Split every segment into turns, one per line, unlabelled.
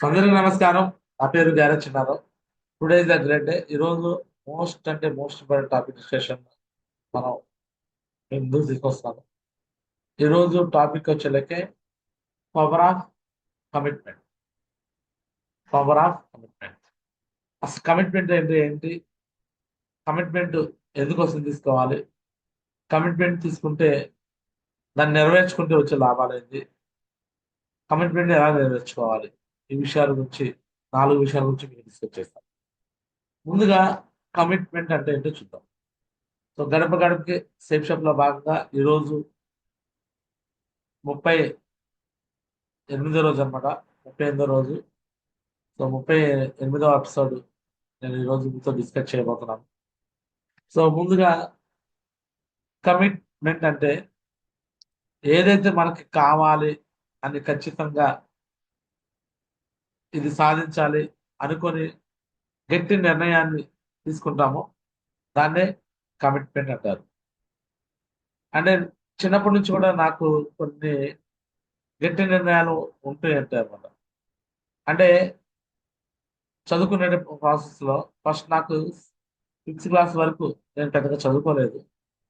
అందరికీ నమస్కారం. నా పేరు గ్యారెజ్ చిన్నారు టుడే ద గ్రేట్ డే ఈరోజు మోస్ట్ అంటే మోస్ట్ ఇంపార్టెంట్ టాపిక్ డిస్కషన్ మనం ముందు తీసుకొస్తాను ఈరోజు topic వచ్చేలకే power of commitment power of commitment అసలు కమిట్మెంట్ అంటే ఏంటి? కమిట్మెంట్ ఎందుకోసం తీసుకోవాలి? కమిట్మెంట్ తీసుకుంటే దాన్ని నెరవేర్చుకుంటే వచ్చే లాభాలు ఏంటి? కమిట్మెంట్ ఎలా నెరవేర్చుకోవాలి? ఈ విషయాల గురించి నాలుగు విషయాల గురించి మీకు డిస్కస్ చేస్తాం ముందుగా కమిట్మెంట్ అంటే ఏంటో చూద్దాం. సో గడప గడపకి సేఫ్ షాప్లో భాగంగా ఈరోజు ముప్పై ఎనిమిదో రోజు అనమాట ముప్పై ఎనిమిదో రోజు. సో ముప్పై ఎనిమిదో ఎపిసోడ్ నేను ఈరోజు మీతో డిస్కస్ చేయబోతున్నాను. సో ముందుగా కమిట్మెంట్ అంటే ఏదైతే మనకి కావాలి అని ఖచ్చితంగా ఇది సాధించాలి అనుకొని గట్టి నిర్ణయాన్ని తీసుకుంటామో. దాన్నే కమిట్మెంట్ అంటారు. అంటే చిన్నప్పటి నుంచి కూడా నాకు కొన్ని గట్టి నిర్ణయాలు ఉంటాయి అంటారు అనమాట అంటే చదువుకునే ప్రాసెస్లో ఫస్ట్ నాకు సిక్స్త్ క్లాస్ వరకు నేను పెద్దగా చదువుకోలేదు.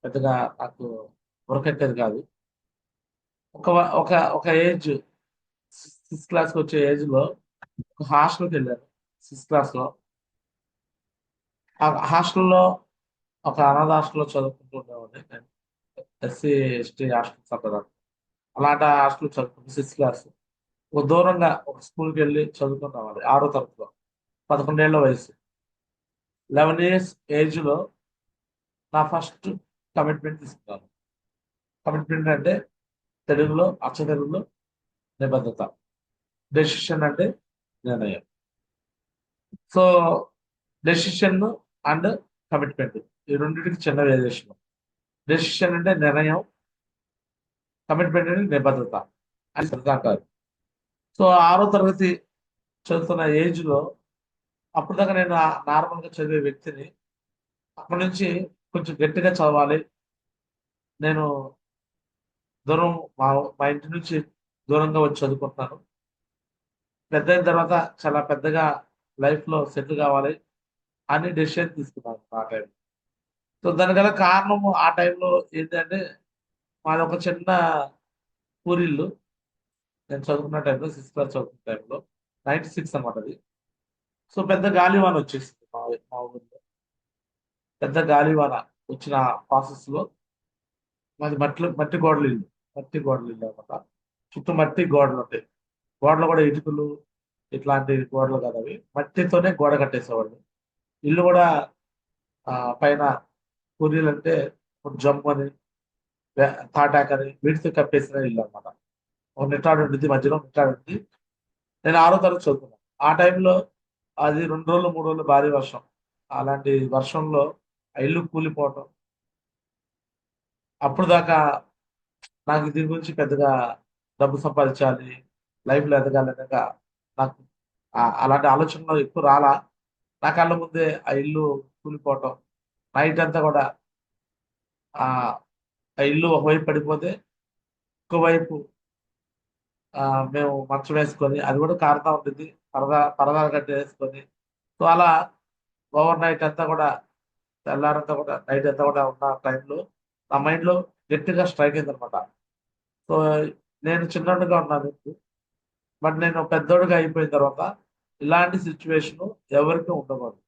పెద్దగా నాకు ఉరకెట్టేది కాదు. ఒక ఒక ఒక ఏజ్ సిక్స్త్ క్లాస్కి వచ్చే ఏజ్లో ఒక హాస్టల్కి వెళ్ళాను సిక్స్త్ క్లాస్లో ఆ హాస్టల్లో ఒక అనాథ హాస్టల్లో చదువుకుంటూ ఉండేవాడిని నేను. ఎస్సీ ఎస్టీ హాస్టల్స్ అంటారు అలాంటి హాస్టల్ చదువుకుంటూ సిక్స్త్ క్లాస్. ఒక దూరంగా ఒక స్కూల్కి వెళ్ళి చదువుకున్నామండి ఆరో తరగతిలో. పదకొండేళ్ళ వయసు. లెవెన్ ఇయర్స్ ఏజ్లో నా ఫస్ట్ కమిట్మెంట్ తీసుకున్నాను. కమిట్మెంట్ అంటే తెలుగులో అచ్చ తెలుగులో నిబద్ధత. డెసిషన్ అంటే నిర్ణయం. సో డెసిషన్ అండ్ కమిట్మెంట్ ఈ రెండింటికి చిన్న వేరియేషన్ డెసిషన్ అంటే నిర్ణయం కమిట్మెంట్ అంటే నిబద్ధత. అని అంటారు సో ఆరో తరగతి చదువుతున్న ఏజ్లో అప్పుడు దాకా నేను నార్మల్గా చదివే వ్యక్తిని అప్పటి నుంచి కొంచెం గట్టిగా చదవాలి. నేను దూరం మా మా ఇంటి నుంచి దూరంగా వచ్చి చదువుకుంటున్నాను. పెద్ద అయిన తర్వాత చాలా పెద్దగా లైఫ్లో సెటిల్ కావాలి అని డెసిషన్ తీసుకున్నాను ఆ టైం సో దాని గల కారణము ఆ టైంలో ఏంటంటే మాది ఒక చిన్న పూరిల్లు నేను చదువుకున్న టైంలో సిక్స్త్ క్లాస్ చదువుకున్న టైంలో నైన్టీ సిక్స్ అనమాట అది. సో పెద్ద గాలివాన వచ్చేసింది మా మా ఊరిలో. పెద్ద గాలివాన వచ్చిన ప్రాసెస్లో మాది మట్టి మట్టి గోడలు ఇల్లు మట్టి గోడలు ఇల్లు అనమాట చుట్టూ మట్టి గోడలు ఉంటాయి గోడలు కూడా ఇటుకలు ఇట్లాంటి గోడలు కాదు అవి. మట్టితోనే గోడ కట్టేసేవాళ్ళు. ఇల్లు కూడా పైన పూరీలు అంటే జమ్ము అని తాటాక్ అని వీటితో కప్పేసిన ఇల్లు అనమాట ఒక నిట్టాడు ఉంటుంది మధ్యలో నిట్టాడు ఉంటుంది నేను ఆరో తరగతి చదువుకున్నాను ఆ టైంలో అది రెండు రోజులు మూడు రోజులు భారీ వర్షం. అలాంటి వర్షంలో ఆ ఇల్లు కూలిపోవటం. అప్పుడు దాకా నాకు దీని గురించి పెద్దగా డబ్బు సంపాదించాలి లైఫ్లో ఎదగాలనగా నాకు అలాంటి ఆలోచనలు ఎక్కువ రాలా. నా కళ్ళ ముందే ఆ ఇల్లు కూలిపోవటం నైట్ అంతా కూడా ఆ ఇల్లు ఒకవైపు పడిపోతే ఇంకోవైపు మేము మంచం వేసుకొని అది కూడా కారుతా ఉంటుంది పరదా పరదాలు కట్టి వేసుకొని. సో అలా ఓవర్ నైట్ అంతా కూడా తెల్లారంతా కూడా నైట్ అంతా కూడా ఉన్న టైంలో నా మైండ్లో గట్టిగా స్ట్రైక్ అయింది అనమాట సో నేను చిన్నగా ఉన్నాను బట్ నేను పెద్దోడుగా అయిపోయిన తర్వాత ఇలాంటి సిచ్యువేషన్ ఎవరికి ఉండకూడదు.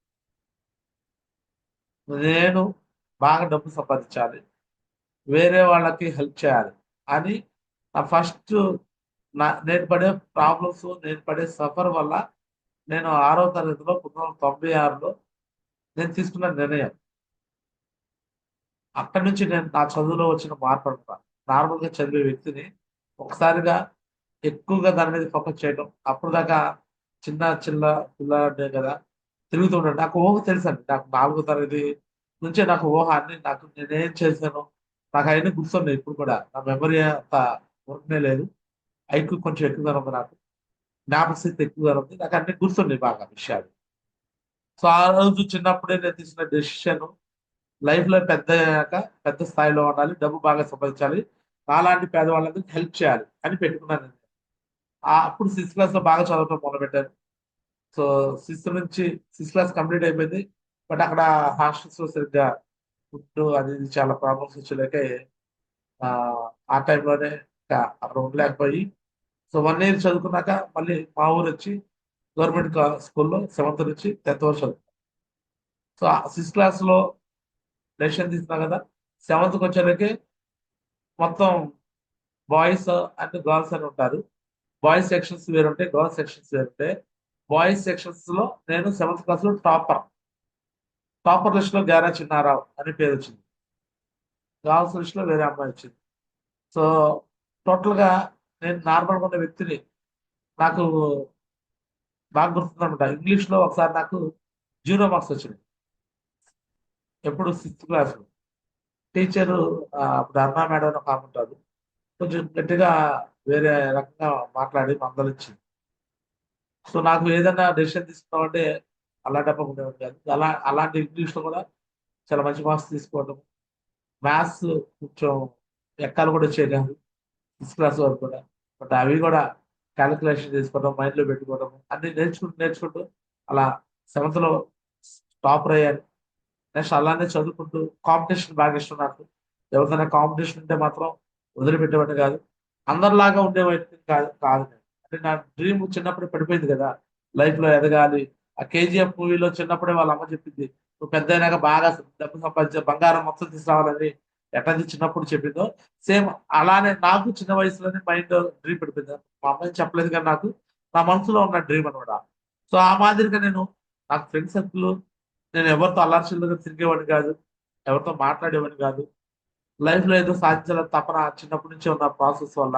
నేను బాగా డబ్బు సంపాదించాలి. వేరే వాళ్ళకి హెల్ప్ చేయాలి అని నా ఫస్ట్ నా నేను పడే ప్రాబ్లమ్స్ నేను పడే సఫర్ వల్ల నేను ఆరో తరగతిలో పంతొమ్మిది తొంభై ఆరులో నేను తీసుకున్న నిర్ణయం. అక్కడి నుంచి నేను నా చదువులో వచ్చిన మార్పు అనమాట నార్మల్గా చదివే వ్యక్తిని ఒకసారిగా ఎక్కువగా దాని మీద ఫోకస్ చేయడం అప్పుడు దాకా చిన్న చిన్న పిల్లడే కదా తిరుగుతూ ఉంటాడు నాకు ఊహ తెలుసు అండి నాకు నాలుగో తరగతి నుంచే నాకు ఊహ అన్ని నాకు నేనేం చేశాను నాకు అవన్నీ గుర్తున్నాయి ఇప్పుడు కూడా. నా మెమరీ అంత ఊరికనే లేదు. ఐక్యూ కొంచెం ఎక్కువగా ఉంది నాకు. జ్ఞాపకశక్తి ఎక్కువగా ఉంది. నాకు అన్ని గుర్తున్నాయి బాగా విషయాలు. సో ఆ రోజు చిన్నప్పుడే నేను తీసిన డెసిషన్ లైఫ్లో పెద్ద అయ్యాక పెద్ద స్థాయిలో ఉండాలి. డబ్బు బాగా సంపాదించాలి. నాలాంటి పేదవాళ్ళకి హెల్ప్ చేయాలి అని పెట్టుకున్నాను అప్పుడు సిక్స్త్ క్లాస్లో బాగా చదవటం మొదలుపెట్టాను సో సిక్స్త్ నుంచి సిక్స్త్ క్లాస్ కంప్లీట్ అయిపోయింది. బట్ అక్కడ హాస్టల్స్లో సరిగ్గా ఫుడ్ అది చాలా ప్రాబ్లమ్స్ వచ్చేలేక ఆ టైంలోనే అక్కడ ఉండలేకపోయి సో వన్ ఇయర్ చదువుకున్నాక మళ్ళీ మా ఊరు వచ్చి గవర్నమెంట్ స్కూల్లో సెవెంత్ నుంచి టెన్త్ వరకు చదువుకున్నాను సో సిక్స్త్ క్లాస్లో డెసిషన్ తీసుకున్నా కదా సెవెంత్కి వచ్చేసరికి మొత్తం బాయ్స్ అండ్ గర్ల్స్ అని ఉంటారు. బాయ్స్ సెక్షన్స్ వేరుంటాయి గర్ల్స్ సెక్షన్స్ వేరుంటాయి. బాయ్స్ సెక్షన్స్లో నేను సెవెంత్ క్లాస్లో టాపర్ టాపర్ లిస్ట్లో గారా చిన్నారావు అని పేరు వచ్చింది. గర్ల్స్ లిస్ట్లో వేరే అమ్మాయి వచ్చింది. సో టోటల్గా నేను నార్మల్ ఉన్న వ్యక్తిని నాకు నాకు గుర్తుందనమాట ఇంగ్లీష్లో ఒకసారి నాకు జీరో మార్క్స్ వచ్చింది ఎప్పుడు సిక్స్త్ క్లాస్ టీచరు అప్పుడు అన్నా మేడం అని ఒక ఆమె ఉంటారు. కొంచెం గట్టిగా వేరే రకంగా మాట్లాడి మందలిచ్చింది సో నాకు ఏదైనా డెసిషన్ తీసుకున్నామంటే అలా డబ్బా ఉండేవాడు కాదు అలా అలాంటి ఇంగ్లీష్లో కూడా చాలా మంచి మార్క్స్ తీసుకోవడం మ్యాథ్స్ కొంచెం ఎక్కాలు కూడా చేయలేదు. కాదు సిక్స్త్ క్లాస్ వరకు కూడా. బట్ అవి కూడా క్యాలిక్యులేషన్ చేసుకోవడం మైండ్లో పెట్టుకోవడం అన్ని నేర్చుకుంటూ నేర్చుకుంటూ అలా సెవెంత్లో టాపర్ అయ్యాను. నెక్స్ట్ అలానే చదువుకుంటూ కాంపిటీషన్ బాగా ఇష్టం నాకు. ఎవరికైనా కాంపిటీషన్ ఉంటే మాత్రం వదిలిపెట్టేవాడిని కాదు. అందరిలాగా ఉండేవాడిని కాదు కాదు అంటే నా డ్రీమ్ చిన్నప్పుడే పడిపోయింది కదా. లైఫ్లో ఎదగాలి. ఆ కేజీఎఫ్ మూవీలో చిన్నప్పుడే వాళ్ళ అమ్మ చెప్పింది నువ్వు పెద్ద అయినాక బాగా డబ్బు సంపాదించే బంగారం మొత్తం తీసుకురావాలని ఎట్టది చిన్నప్పుడు చెప్పిందో సేమ్ అలానే నాకు చిన్న వయసులోనే మైండ్ డ్రీమ్ పడిపోయింది. మా అమ్మాయి చెప్పలేదు కానీ నాకు నా మనసులో ఉన్న డ్రీమ్ అనమాట సో ఆ మాదిరిగా నేను నాకు ఫ్రెండ్ సర్కిల్ నేను ఎవరితో అల్లార్చిల్లుగా తిరిగేవాడిని కాదు ఎవరితో మాట్లాడేవాడిని కాదు. లైఫ్లో ఏదో సాధించాలని తపన చిన్నప్పటి నుంచి ఉన్న ప్రాసెస్ వల్ల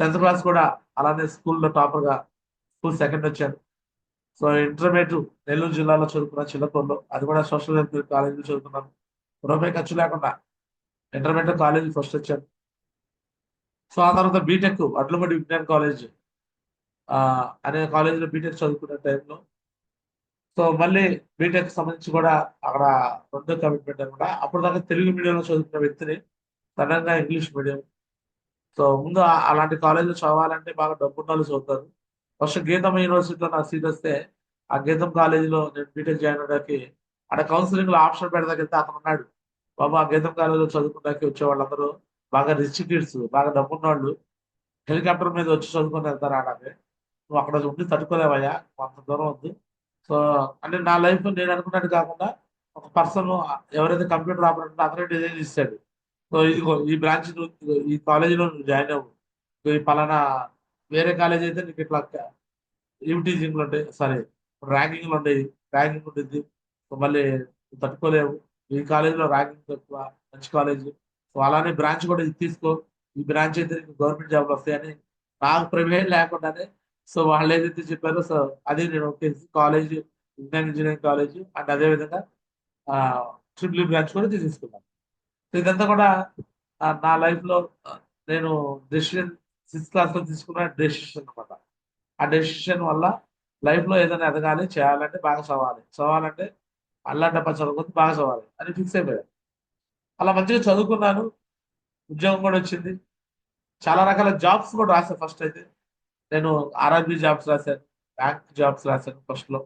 టెన్త్ క్లాస్ కూడా అలానే స్కూల్లో టాపర్గా స్కూల్ సెకండ్ వచ్చాను. సో ఇంటర్మీడియట్ నెల్లూరు జిల్లాలో చదువుకున్న చిల్లకూరులో అది కూడా సోషల్ వెల్ఫేర్ కాలేజీలో చదువుకున్నాను. రూపాయి ఖర్చు లేకుండా ఇంటర్మీడియట్ కాలేజీ ఫస్ట్ వచ్చాను. సో ఆ తర్వాత బీటెక్ అడ్లమడి విజ్ఞాన్ కాలేజ్ ఆ, అనే కాలేజీలో బీటెక్ చదువుకునే టైంలో సో మళ్ళీ బీటెక్ సంబంధించి కూడా అక్కడ రెండో కమిట్మెంట్ అనమాట అప్పుడు దాకా తెలుగు మీడియంలో చదువుకున్న వ్యక్తిని సడన్గా ఇంగ్లీష్ మీడియం సో ముందు అలాంటి కాలేజీలో చదవాలంటే బాగా డబ్బున్న వాళ్ళు చదువుతారు. ఫస్ట్ గీతం యూనివర్సిటీలో నా సీట్ వస్తే ఆ గీతం కాలేజీలో నేను బీటెక్ జాయిన్ అవడానికి అక్కడ కౌన్సిలింగ్లో ఆప్షన్ పెడదాకెళ్తే అతను ఉన్నాడు. బాబు ఆ గీతం కాలేజీలో చదువుకోవడానికి వచ్చే వాళ్ళందరూ బాగా రిచ్ కిడ్స్ బాగా డబ్బున్న వాళ్ళు హెలికాప్టర్ మీద వచ్చి చదువుకొని వెళ్తారు ఆడకి. నువ్వు అక్కడ ఉండి తట్టుకోలేవయ్యా అంత దూరం ఉంది. సో అంటే నా లైఫ్ నేను అనుకున్నట్టు కాకుండా ఒక పర్సన్ ఎవరైతే కంప్యూటర్ ఆపరేటర్ అతనే డిజైన్ ఇస్తాడు సో ఇదిగో ఈ బ్రాంచ్ ఈ కాలేజీలో నువ్వు జాయిన్ అవ్వు. ఈ పలానా వేరే కాలేజ్ అయితే నీకు ఇట్లా యూటీజింగ్లు ఉంటాయి. సారీ ర్యాంకింగ్లు ఉంటాయి. ర్యాంకింగ్ ఉంటుంది. మళ్ళీ తట్టుకోలేవు. ఈ కాలేజీలో ర్యాంకింగ్ తక్కువ మంచి కాలేజ్ సో అలానే బ్రాంచ్ కూడా ఇది తీసుకో. ఈ బ్రాంచ్ అయితే నీకు గవర్నమెంట్ జాబ్లు వస్తాయని నాకు ప్రైవేట్ లేకుండానే సో వాళ్ళు ఏదైతే చెప్పారో సో అదే నేను college Vignan engineering college and అదే విధంగా ట్రిపుల్ బ్రాంచ్ కూడా తీసుకున్నాను సో ఇదంతా కూడా నా లైఫ్లో నేను డెసిషన్ సిక్స్త్ క్లాస్లో తీసుకున్న డెసిషన్ అనమాట ఆ డెసిషన్ వల్ల లైఫ్లో ఏదైనా ఎదగాలి చేయాలంటే బాగా చదవాలి చదవాలంటే అల్లాంటప్ప చదువుకుంటే బాగా చదవాలి అని ఫిక్స్ అయిపోయాను అలా మంచిగా చదువుకున్నాను. ఉద్యోగం కూడా వచ్చింది. చాలా రకాల జాబ్స్ కూడా రాశాను ఫస్ట్ అయితే. నేను ఆర్ఆర్బి జాబ్స్ రాశాను బ్యాంక్ జాబ్స్ రాశాను ఫస్ట్లో.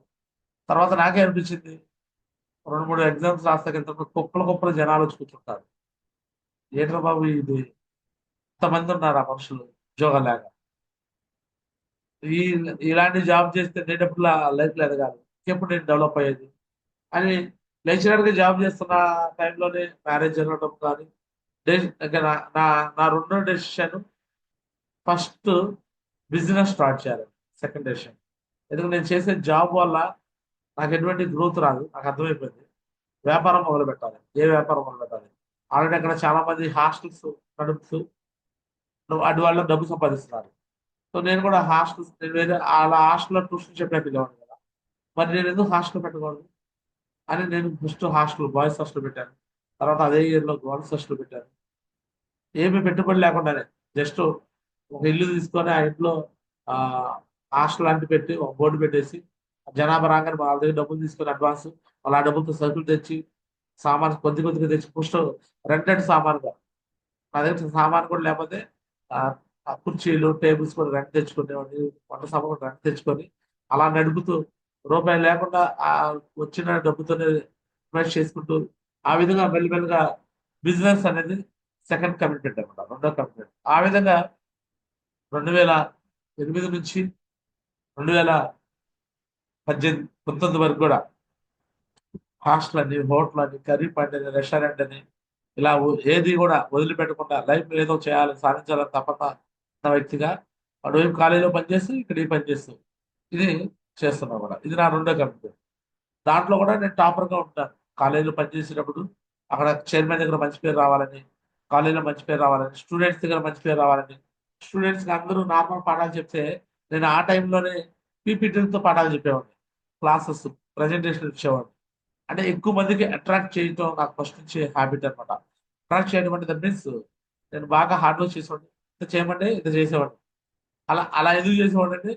తర్వాత నాకే అనిపించింది రెండు మూడు ఎగ్జామ్స్ రాస్తే ఇంత కుప్పలు కుప్పలు జనాలు వచ్చి కూర్చుంటారు ఏంట్రా బాబు ఇది? ఇంతమంది ఉన్నారు ఆ మనుషులు ఉద్యోగాలు లేక ఈ ఇలాంటి జాబ్ చేస్తే నేటప్పుడు లైఫ్ లేదు ఎదగాలి? ఎప్పుడు నేను డెవలప్ అయ్యేది? అని లెక్చరర్ జాబ్ చేస్తున్న టైంలోనే మ్యారేజ్ జరగడం కానీ ఇంకా నా నా నా రెండో డెసిషన్ ఫస్ట్ బిజినెస్ స్టార్ట్ చేయాలి సెకండ్ డెసిషన్ ఎందుకంటే నేను చేసే జాబ్ వల్ల నాకు ఎటువంటి గ్రోత్ రాదు నాకు అర్థమైపోయింది. వ్యాపారం మొదలు పెట్టాలి. ఏ వ్యాపారం మొదలు పెట్టాలి? ఆల్రెడీ అక్కడ చాలా మంది హాస్టల్స్ నడుపుతూ అటు వాళ్ళ డబ్బు సంపాదిస్తున్నారు. సో నేను కూడా హాస్టల్స్ నేను వేరే అలా హాస్టల్లో ట్యూషన్ చెప్పే పిల్లవాడిని కదా. మరి నేను ఎందుకు హాస్టల్ పెట్టకూడదు? అని నేను ఫస్ట్ హాస్టల్ బాయ్స్ హాస్టల్ పెట్టాను. తర్వాత అదే ఇయర్లో గర్ల్స్ హాస్టల్ పెట్టాను. ఏమి పెట్టుబడి లేకుండానే జస్ట్ ఒక ఇల్లు తీసుకొని ఆ ఇంట్లో ఆ హాస్టల్ లాంటి పెట్టి ఒక బోర్డు పెట్టేసి జనాభా రాగానే వాళ్ళ దగ్గర డబ్బులు తీసుకొని అడ్వాన్స్ వాళ్ళ ఆ డబ్బులతో సరుకులు తెచ్చి సామాన్ కొద్ది కొద్దిగా తెచ్చి పుష్ట రెంటెడ్ సామాన్గా నా దగ్గర సామాన్ కూడా లేకపోతే కుర్చీలు టేబుల్స్ కూడా రెంట్ తెచ్చుకునేవాడిని వంట సామాన్ కూడా రెంట్ తెచ్చుకొని అలా నడుపుతూ రూపాయి లేకుండా ఆ వచ్చిన డబ్బుతోనే ఇన్వెస్ట్ చేసుకుంటూ ఆ విధంగా మెల్లిమెల్లిగా బిజినెస్ అనేది సెకండ్ కమిట్మెంట్ అనమాట రెండో కమిట్మెంట్ ఆ విధంగా రెండు వేల ఎనిమిది నుంచి రెండు వేల పద్దెనిమిది పంతొమ్మిది వరకు కూడా హాస్టల్ అని హోటల్ అని కర్రీ పాయింట్ అని రెస్టారెంట్ అని ఇలా ఏది కూడా వదిలిపెట్టకుండా లైఫ్ ఏదో చేయాలని సాధించాలని తపన నా వ్యక్తిగా అటువైపు కాలేజీలో పనిచేస్తూ ఇక్కడ ఈ పనిచేస్తూ ఇది చేస్తున్నా కూడా ఇది నా రెండో కంపెనీ. దాంట్లో కూడా నేను టాపర్గా ఉంటాను. కాలేజీలో పనిచేసేటప్పుడు అక్కడ చైర్మన్ దగ్గర మంచి పేరు రావాలని కాలేజీలో మంచి పేరు రావాలని స్టూడెంట్స్ దగ్గర మంచి పేరు రావాలని స్టూడెంట్స్కి అందరూ నార్మల్ పాఠాలు చెప్తే నేను ఆ టైంలోనే పీపీటీలతో పాఠాలు చెప్పేవాడిని. క్లాసెస్ ప్రజెంటేషన్ ఇచ్చేవాడిని. అంటే ఎక్కువ మందికి అట్రాక్ట్ చేయటం నాకు ఫస్ట్ నుంచి హ్యాబిట్ అనమాట అట్రాక్ట్ చేయడం అంటే దట్ మీన్స్ నేను బాగా హార్డ్ వర్క్ చేసేవాడిని. ఇంత చేయమంటే ఇంత చేసేవాడిని. అలా అలా ఎందుకు చేసేవాడిని అంటే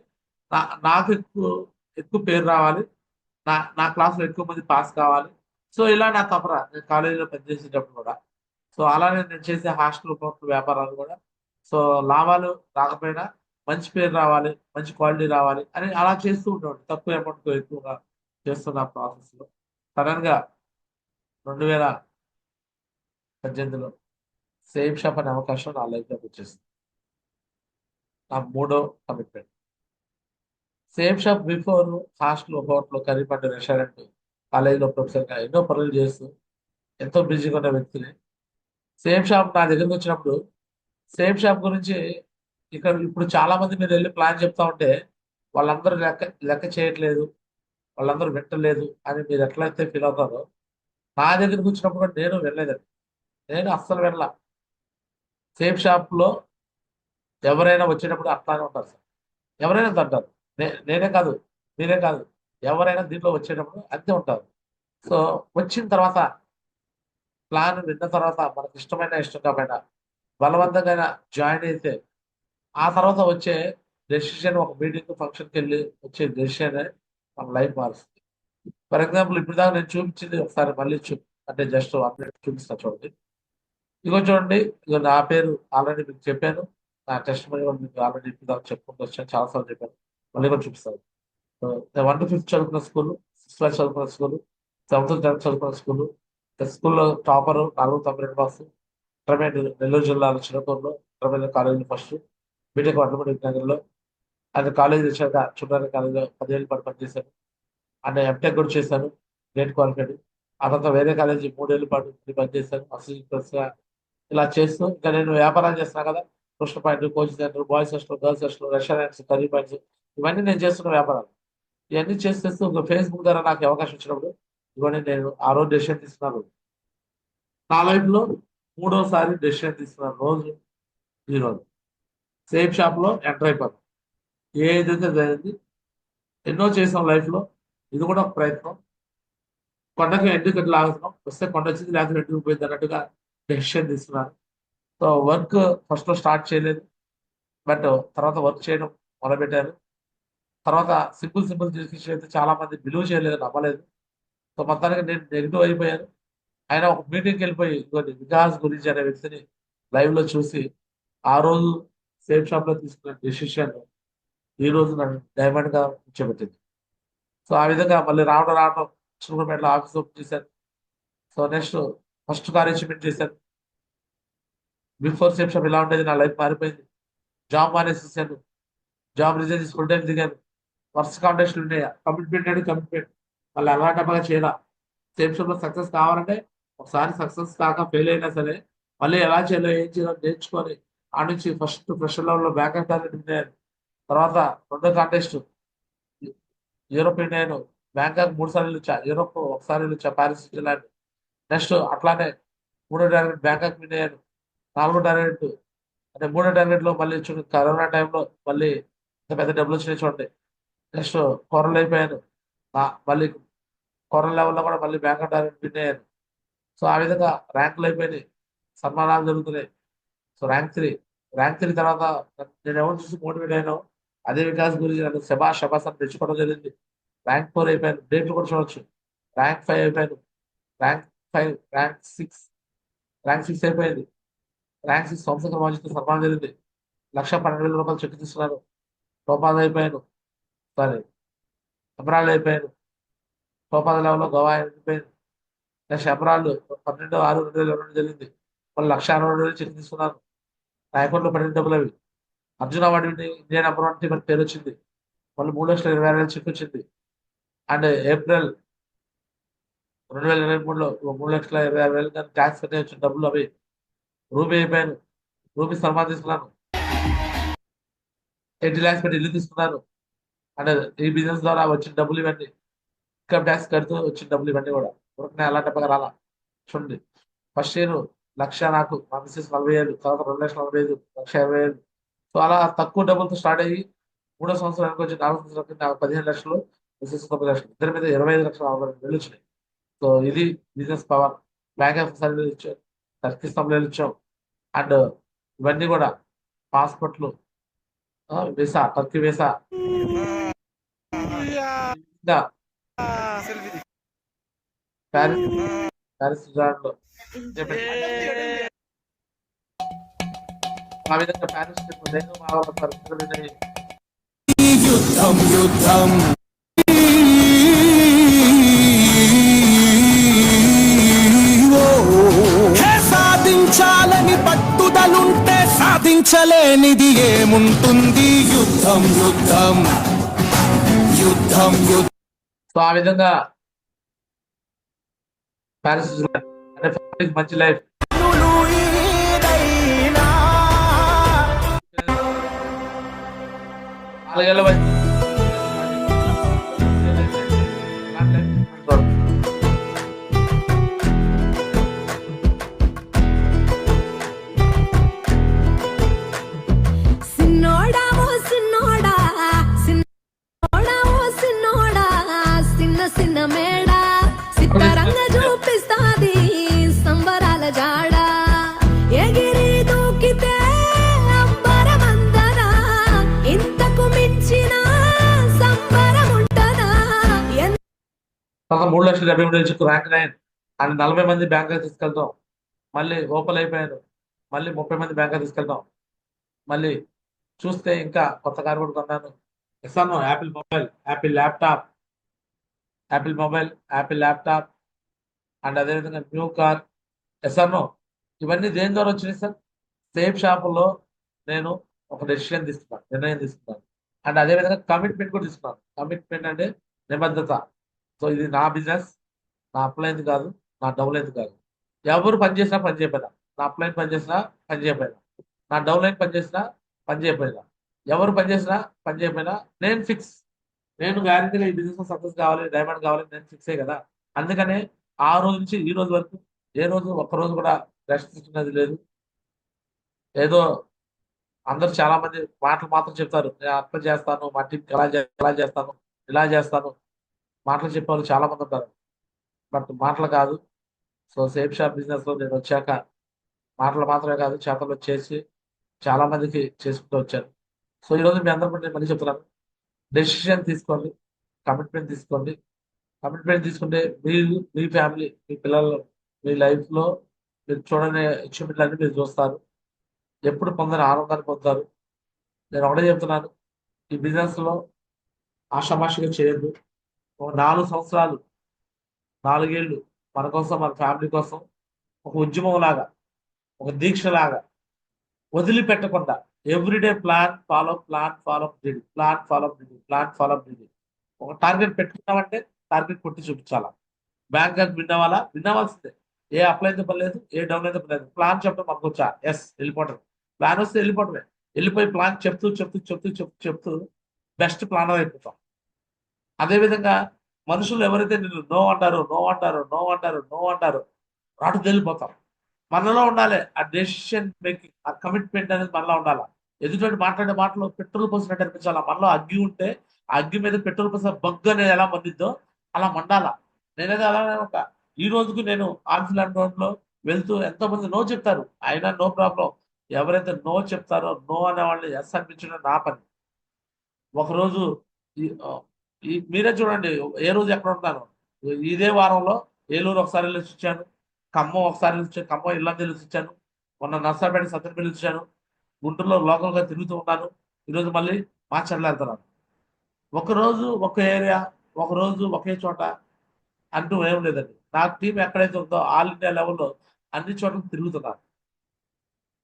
నా నాకు ఎక్కువ ఎక్కువ పేరు రావాలి. నా నా క్లాస్లో ఎక్కువ మంది పాస్ కావాలి. సో ఇలా నా తపరా నేను కాలేజీలో పనిచేసేటప్పుడు కూడా. సో అలానే నేను చేసే హాస్టల్ హోటల్ వ్యాపారాలు కూడా సో లాభాలు రాకపోయినా మంచి పేరు రావాలి మంచి క్వాలిటీ రావాలి అని అలా చేస్తూ ఉండేవాడిని తక్కువ అమౌంట్తో ఎక్కువగా చేస్తున్న ప్రాసెస్లో సడన్గా రెండు వేల పద్దెనిమిదిలో సేమ్ షాప్ అనే అవకాశం నా లైఫ్లోకి వచ్చేసింది. నా మూడో commitment same shop before hostel hotel కర్రీపంట restaurant కాలేజీలో ప్రొఫెసర్గా ఎన్నో పనులు చేస్తూ ఎంతో బిజీగా ఉన్న వ్యక్తిని సేమ్ షాప్ నా దగ్గరకు వచ్చినప్పుడు సేమ్ షాప్ గురించి ఇక్కడ ఇప్పుడు చాలా మంది మీరు వెళ్ళి ప్లాన్ చెప్తా ఉంటే వాళ్ళందరూ లెక్క లెక్క చేయట్లేదు వాళ్ళందరూ వింటలేదు అని మీరు ఎట్లయితే ఫీల్ అవుతారో నా దగ్గరికి వచ్చినప్పుడు నేను వెళ్ళలేదండి నేను అస్సలు వెళ్ళ సేమ్ షాప్లో ఎవరైనా వచ్చేటప్పుడు అట్లానే ఉంటారు సార్. ఎవరైనా అంతే అంటారు. నే- నేనే కాదు మీరే కాదు. ఎవరైనా దీంట్లో వచ్చేటప్పుడు అంతే ఉంటారు. సో వచ్చిన తర్వాత ప్లాన్ విన్న తర్వాత మనకి ఇష్టమైన ఇష్టం బలవంతంగా జాయిన్ అయితే ఆ తర్వాత వచ్చే డెసిషన్ ఒక మీటింగ్ ఫంక్షన్కి వెళ్ళి వచ్చే డెసిషన్ మన లైఫ్ మారుస్తుంది. ఫర్ ఎగ్జాంపుల్ ఇప్పుడు దాకా నేను చూపించింది ఒకసారి మళ్ళీ చూ అంటే జస్ట్ అప్డేట్ చూపిస్తా చూడండి. ఇగో చూడండి ఇగో నా పేరు ఆల్రెడీ మీకు చెప్పాను. నా టెస్ట్ మనీ మీకు ఆల్రెడీ ఇప్పుడు దాకా చెప్పుకుంటూ వచ్చాను చాలాసార్లు చెప్పాను. మళ్ళీ కూడా చూపిస్తాను. వన్ టు ఫిఫ్త్ చదువుకున్న స్కూల్ సిక్స్త్ క్లాస్ చదువుకున్న స్కూల్ సెవెంత్ టెన్త్ చదువుకున్న స్కూల్ స్కూల్లో టాపర్ నాలుగు తొంభై రెండు మార్క్స్ ఇంటర్మీడియట్ నెల్లూరు జిల్లాలో చిన్నపూర్లో క్రమేణ కాలేజీలో ఫస్ట్ బీటెక్ వంటమడి నగర్లో అది కాలేజీ వచ్చాక చుట్టాల కాలేజీలో పదివేలు పాటు పనిచేశాను అండ్ ఎంటెక్ కూడా చేశాను గ్రేట్ క్వాలిఫైడ్. ఆ తర్వాత వేరే కాలేజీ మూడేళ్ళ పాటు పనిచేశాను అసిస్టెంట్ ఇలా చేస్తూ ఇంకా నేను వ్యాపారం చేస్తున్నా కదా Krishna point coaching centre boys hostel girls hostel restaurants curry points ఇవన్నీ నేను చేస్తున్న వ్యాపారాలు. ఇవన్నీ చేసి ఒక ఫేస్బుక్ ద్వారా నాకు అవకాశం వచ్చినప్పుడు ఇవన్నీ నేను ఆ రోజు డెసిషన్ తీసుకున్నాను. నా లైఫ్లో మూడోసారి డెసిషన్ తీసుకున్న రోజు ఈరోజు. సేఫ్ షాప్లో ఎంటర్ అయిపోతాం. ఏదైతే జరిగింది ఎన్నో చేసాం లైఫ్లో ఇది కూడా ఒక ప్రయత్నం. కొండకు ఎందుకు ఇట్లా ఆగుతున్నాం? వస్తే కొండ వచ్చింది లేకపోతే ఎందుకు పోయింది అన్నట్టుగా డెసిషన్ తీసుకున్నాను సో వర్క్ ఫస్ట్లో స్టార్ట్ చేయలేదు. బట్ తర్వాత వర్క్ చేయడం మొదలుపెట్టారు. తర్వాత సింపుల్ సింపుల్ డిస్కషన్ అయితే చాలా మంది బిలీవ్ చేయలేదు నమ్మలేదు. సో మొత్తానికి నేను నెగిటివ్ అయిపోయాను. ఆయన ఒక మీటింగ్కి వెళ్ళిపోయి ఇంకోటి వికాస్ గురించి అనే వ్యక్తిని లైవ్లో చూసి ఆ రోజు సేమ్ షాప్లో తీసుకున్న డెసిషన్ ఈ రోజు నన్ను డైమండ్గా కూర్చోబెట్టింది. సో ఆ విధంగా మళ్ళీ రావడం రావడం చిన్నపేటలో ఆఫీస్ ఓపెన్ చేశాను so next first car achievement చేశాను బిఫోర్ సేమ్ షాప్ ఇలా ఉండేది నా లైఫ్ మారిపోయింది. జాబ్ మానేసేసాను. జాబ్ రిజైన్ చేసి ఫుల్ టైం దిగాను. వర్స్ కాంటాక్ట్లు ఉన్నాయి? కమిట్మెంట్ అంటే కమిట్మెంట్ మళ్ళీ అలాంటి చేయాల? సేమ్ షాప్లో సక్సెస్ కావాలంటే ఒకసారి సక్సెస్ కాక ఫెయిల్ అయినా సరే మళ్ళీ ఎలా చేయాలో ఏం చేయాలో నేర్చుకొని ఆ నుంచి ఫస్ట్ ఫ్రెషర్ లెవెల్లో బ్యాకప్ టాలెంట్ విన్నాను తర్వాత రెండో కాంటెస్ట్ యూరోప్ ఇండియన్ బ్యాంకాక్ మూడు సార్లు వెళ్ళొచ్చా యూరోప్ ఒకసారి వెళ్ళొచ్చా ప్యారిస్ స్విట్జర్లాండ్ నెక్స్ట్ అట్లానే మూడో టార్గెట్ బ్యాంకాక్ విన్ అయ్యాను నాలుగో టార్గెట్ అంటే మూడో టార్గెట్లో మళ్ళీ చూడండి కరోనా టైంలో మళ్ళీ ఇంత పెద్ద డబ్బులు వచ్చినాయి చూడండి. నెక్స్ట్ కొరలు అయిపోయాను మళ్ళీ కొరల లెవెల్లో కూడా మళ్ళీ బ్యాంకాక్ టార్గెట్ విన్ అయ్యాను సో ఆ విధంగా ర్యాంకులు అయిపోయినాయి. సన్మానాలు జరుగుతున్నాయి. So rank three rank three తర్వాత నేను ఎవరు చూసి మోటివేట్ అయినా అదే వికాస్ గురించి నన్ను శబా శబాస్ అని తెచ్చుకోవడం జరిగింది. ర్యాంక్ ఫోర్ అయిపోయాను. డేట్లు కూడా చూడొచ్చు. ర్యాంక్ ఫైవ్ అయిపోయాను. Rank five rank six rank six అయిపోయింది. ర్యాంక్ సిక్స్ సంవత్సరం రాజుతో సన్మానం జరిగింది. లక్ష పన్నెండు వేల రూపాయలు చెక్ తీసుకున్నారు. టోపాజ్ అయిపోయాను. సారీ. ఎమరాల్డ్ అయిపోయాను. టోపాజ్ లెవెల్లో గోవా అయిపోయాను. శబరాలు పన్నెండు ఆరు రెండు వేల రెండు జరిగింది. వాళ్ళు లక్ష అరవై రెండు వేలు చెక్ తీసుకున్నారు. నా పన్నెండు డబ్బులు అవి. Arjuna award India number one team అని పేరు వచ్చింది. మళ్ళీ మూడు లక్షల ఇరవై ఆరు వేలు చెక్ వచ్చింది. అండ్ ఏప్రిల్ రెండు వేల ఇరవై మూడులో మూడు లక్షల ఇరవై ఆరు వేలు కానీ ట్యాక్స్ కట్టే వచ్చిన డబ్బులు అవి. రూపీ అయిపోయాను రూపీ సంపాదిస్తున్నాను తీసుకున్నాను ఎయిటీ ల్యాక్స్ పెట్టి ఇల్లు తీసుకున్నాను అండ్ ఈ బిజినెస్ ద్వారా వచ్చిన డబ్బులు ఇవన్నీ. ఇన్కమ్ ట్యాక్స్ కడుతూ వచ్చిన డబ్బులు ఇవన్నీ కూడా. ఉరకనే అలాంటి రాలా? చూడండి. ఫస్ట్ ఇయర్ లక్ష నాకు మా మిస్సెస్ నలభై వేలు తర్వాత రెండు లక్షల నలభై ఐదు లక్ష ఇరవై వేలు సో అలా తక్కువ డబ్బులతో స్టార్ట్ అయ్యి మూడో సంవత్సరానికి వచ్చి నాలుగు సంవత్సరాలకి నాకు పదిహేను లక్షలు మిస్సెస్ తొమ్మిది లక్షలు. ఇద్దరి మీద ఇరవై ఐదు లక్షల వచ్చినాయి సో ఇది business power bank of service ఇచ్చాం టర్కీ స్తంభాలు ఇచ్చాం. అండ్ ఇవన్నీ కూడా పాస్పోర్ట్లు visa Turkey visa. Paris Paris Switzerland ఆ విధంగా ప్యారిస్ ట్రిప్ నేను మా వాళ్ళ పరిస్థితులు విని
యుద్ధం యుద్ధం ఓ, హే సాధించాలని పట్టుదలుంటే సాధించలేనిది ఏముంటుంది? యుద్ధం యుద్ధం. యుద్ధం యుద్ధం.
సో ఆ విధంగా ప్యారిస్ మంచి లైఫ్
ఏదైనా
డెబ్బై మూడు నుంచి ర్యాంక్ నైన్ అండ్ నలభై మంది బ్యాంకర్ తీసుకెళ్తాం. మళ్ళీ ఓపెన్ అయిపోయాను మళ్ళీ ముప్పై మంది బ్యాంక్ తీసుకెళ్తాం. మళ్ళీ చూస్తే ఇంకా కొత్త కారు కూడా కొన్నాను. ఇస్తాను Apple mobile Apple laptop Apple mobile Apple laptop and అదేవిధంగా న్యూ కార్ ఎస్ఆర్నో. ఇవన్నీ దేని ద్వారా వచ్చినాయి సార్? సేఫ్ షాపుల్లో నేను ఒక డెసిషన్ తీసుకున్నాను నిర్ణయం తీసుకున్నాను. అండ్ అదేవిధంగా కమిట్మెంట్ కూడా తీసుకున్నాను. కమిట్మెంట్ అంటే నిబద్ధత. సో ఇది నా బిజినెస్ నా అప్లైన్ కాదు? నా డౌన్ కాదు? ఎవరు పనిచేసినా పని చేయపోయినా నా అప్లైన్ పనిచేసినా పని చేయపోయినా నా డౌన్ లైన్ పని చేయపోయినా పని ఎవరు పని చేసినా పని చేయపోయినా నేను ఫిక్స్ నేను గ్యారంటీగా ఈ బిజినెస్ సక్సెస్ కావాలి డైమండ్ కావాలి నేను ఫిక్సే కదా. అందుకనే ఆ రోజు నుంచి ఈ రోజు వరకు ఏ రోజు ఒక్క రోజు కూడా రెస్ట్ తీసుకున్నది లేదు. ఏదో అందరు చాలా మంది మాటలు మాత్రం చెప్తారు. నేను అట్లా చేస్తాను మా టీంకి ఎలా ఎలా చేస్తాను ఇలా చేస్తాను. మాటలు చెప్పే వాళ్ళు చాలా మంది ఉంటారు. బట్ మాటలు కాదు. సో సేఫ్ షాప్ బిజినెస్లో నేను వచ్చాక మాటలు మాత్రమే కాదు చేతలు చేసి చాలా మందికి చేసుకుంటూ వచ్చాను. సో ఈరోజు మీ అందరూ కూడా నేను మళ్ళీ చెప్తున్నాను. డెసిషన్ తీసుకోండి కమిట్మెంట్ తీసుకోండి. కమిట్మెంట్ తీసుకుంటే మీరు మీ ఫ్యామిలీ మీ పిల్లలు మీ లైఫ్లో మీరు చూడని అచీవ్మెంట్లన్నీ మీరు చూస్తారు. ఎప్పుడు పొందని ఆనందాన్ని పొందుతారు. నేను ఒకటే చెప్తున్నాను. ఈ బిజినెస్లో ఆషామాషిగా చేయొద్దు. ఒక నాలుగు సంవత్సరాలు నాలుగేళ్ళు మన కోసం మన ఫ్యామిలీ కోసం ఒక ఉద్యమం లాగా ఒక దీక్ష లాగా వదిలిపెట్టకుండా everyday plan follow plan follow DD plan follow DD plan follow DD ఒక టార్గెట్ పెట్టుకున్నామంటే టార్గెట్ కొట్టి చూపించాలా? బ్యాంక్ అది విన్ అవ్వాలా విన్ అవ్వాల్సిందే ఏ అప్లై అయితే పర్లేదు ఏ డౌన్ అయితే పర్లేదు ప్లాన్ చెప్పడం మనకు వచ్చా ఎస్ వెళ్ళిపోవటం ప్లాన్ వస్తే వెళ్ళిపోవటమే. వెళ్ళిపోయి ప్లాన్ చెప్తూ చెప్తూ చెప్తూ చెప్తూ చెప్తూ బెస్ట్ ప్లానర్ అయిపోతాం. అదేవిధంగా మనుషులు ఎవరైతే నిన్ను నో అంటారో నో అంటారో నో అంటారో నో అంటారో రాటు తేలిపోతాం. మనలో ఉండాలి. ఆ డెసిషన్ మేకింగ్ ఆ కమిట్మెంట్ అనేది మనలో ఉండాలి. ఎదుటి మాట్లాడే మాటలు పెట్రోల్ పోసినట్టు అనిపించాలి? మనలో అగ్గి ఉంటే ఆ అగ్గి మీద పెట్రోల్ పోసిన బగ్గు అనేది ఎలా మండిద్దో అలా మండాలా? నేనేది అలానే ఒక ఈ రోజుకు నేను ఆన్ఫిలాండ్ రోడ్లో వెళ్తూ ఎంతో మంది నో చెప్తారు. అయినా నో ప్రాబ్లం. ఎవరైతే నో చెప్తారో నో అనే వాళ్ళని ఎస్ అనిపించడం నా పని. ఒకరోజు ఈ- మీరే చూడండి ఏ రోజు ఎక్కడ ఉంటాను ఇదే వారంలో ఏలూరు ఒకసారి వెళ్ళి వచ్చాను ఖమ్మం ఒకసారి వెళ్ళి వచ్చాను ఖమ్మం ఇల్లంది వెళ్ళి వచ్చాను మొన్న నర్సాపేట సత్యనపల్లి వచ్చాను గుంటూరులో లోకల్గా తిరుగుతూ ఉన్నాను ఈరోజు మళ్ళీ మాచర్ల వెళ్తున్నాను. ఒకరోజు ఒక ఏరియా ఒక రోజు ఒకే చోట అంటూ ఏం లేదండి. నా టీం ఎక్కడైతే ఉందో ఆల్ ఇండియా లెవెల్లో అన్ని చోట్ల తిరుగుతున్నాను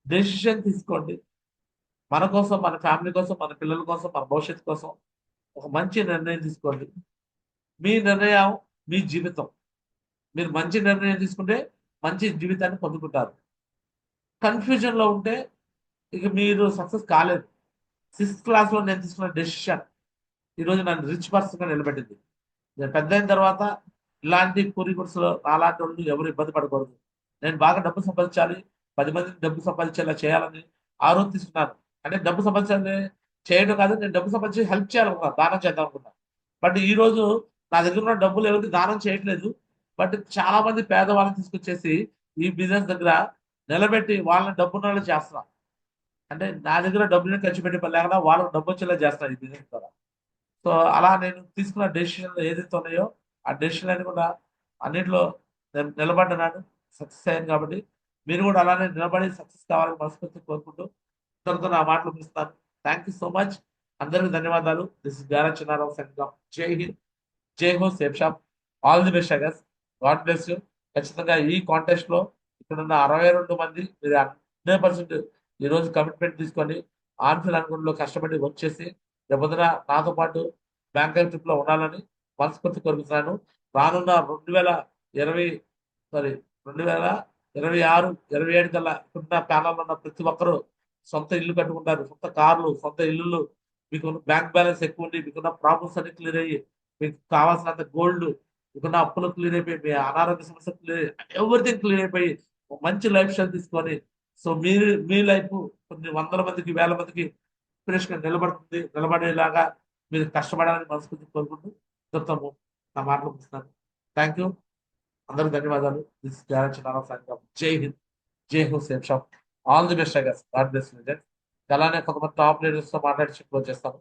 డెసిషన్ తీసుకోండి. మన కోసం మన ఫ్యామిలీ కోసం మన పిల్లల కోసం మన భవిష్యత్తు కోసం ఒక మంచి నిర్ణయం తీసుకోండి. మీ నిర్ణయం మీ జీవితం. మీరు మంచి నిర్ణయం తీసుకుంటే మంచి జీవితాన్ని పొందుకుంటారు. కన్ఫ్యూజన్లో ఉంటే ఇక మీరు సక్సెస్ కాలేదు. సిక్స్త్ క్లాస్లో నేను తీసుకున్న డెసిషన్ ఈరోజు నన్ను రిచ్ పర్సన్గా నిలబెట్టింది. నేను పెద్ద అయిన తర్వాత ఇలాంటి పూరి గుడిసెలో నాలాంటి వాళ్ళు ఎవరు ఇబ్బంది పడకూడదు. నేను బాగా డబ్బు సంపాదించాలి. పది మందికి డబ్బు సంపాదించేలా చేయాలని ఆరోగ్యం తీసుకున్నాను. అంటే డబ్బు సంపాదించాలని చేయడం కాదు నేను డబ్బు సంబంధించి హెల్ప్ చేయాలనుకున్నాను దానం చేద్దాం అనుకున్నాను బట్ ఈ రోజు నా దగ్గర ఉన్న డబ్బులు ఎవరికి దానం చేయట్లేదు. బట్ చాలా మంది పేదవాళ్ళని తీసుకొచ్చేసి ఈ బిజినెస్ దగ్గర నిలబెట్టి వాళ్ళని డబ్బున్న చేస్తున్నా. అంటే నా దగ్గర డబ్బులు ఖర్చు పెట్టి పని లేకుండా వాళ్ళకి డబ్బు వచ్చేలా చేస్తున్నా ఈ బిజినెస్ ద్వారా. సో అలా నేను తీసుకున్న డెసిషన్లు ఏదైతే ఉన్నాయో ఆ డెసిషన్ అని కూడా అన్నింటిలో నేను నిలబడ్డాను సక్సెస్ అయ్యాను కాబట్టి మీరు కూడా అలానే నిలబడి సక్సెస్ కావాలని మనస్ఫూర్తి కోరుకుంటూ ఇంతటితో నా మాటలు ముగిస్తాను థ్యాంక్ యూ సో మచ్ అందరికి ధన్యవాదాలు. దిస్ ఇస్ గారా చిన్నారావు సంగం జై హింద్ జై హో safe shop all the best అగస్ God bless you ఖచ్చితంగా ఈ కాంటెస్ట్లో ఇక్కడ ఉన్న అరవై రెండు మంది మీరు హండ్రెడ్ పర్సెంట్ ఈ రోజు కమిట్మెంట్ తీసుకొని ఆన్ఫిల్ అనుకుంటూ కష్టపడి వర్క్ చేసి రేపొద్దున నాతో పాటు బ్యాంకాక్ ట్రిప్లో ఉండాలని మనస్ఫూర్తి కోరుకుంటున్నాను. రానున్న రెండు వేల ఇరవై సారీ రెండు వేల ఇరవై ఆరు ఇరవై ఏడు కల్లా ఇప్పుడున్న ప్యానల్ ఉన్న ప్రతి ఒక్కరూ సొంత ఇల్లు కట్టుకుంటారు సొంత కార్లు సొంత ఇల్లులు మీకు బ్యాంక్ బ్యాలెన్స్ ఎక్కువ ఉండి మీకున్న ప్రాబ్లమ్స్ అన్ని క్లియర్ అయ్యి మీకు కావాల్సినంత గోల్డ్ మీకున్న అప్పులు క్లియర్ అయిపోయి మీ అనారోగ్య సమస్య క్లియర్ ఎవ్రీథింగ్ క్లియర్ అయిపోయి మంచి లైఫ్ స్టైల్ తీసుకొని సో మీ మీ లైఫ్ కొన్ని వందల మందికి వేల మందికి ఇన్స్పిరేషన్గా నిలబడుతుంది నిలబడేలాగా మీరు కష్టపడాలని మనస్ఫూర్తి కోరుకుంటూ చెప్తాము. నా మాటలు ముగిస్తున్నాను. థ్యాంక్ యూ అందరికి ధన్యవాదాలు. దిస్ జై హింద్ జై హో safe shop all the best I guess God bless అలానే కొంతమంది టాప్ లీడర్స్తో మాట్లాడి క్లోజ్ చేస్తాను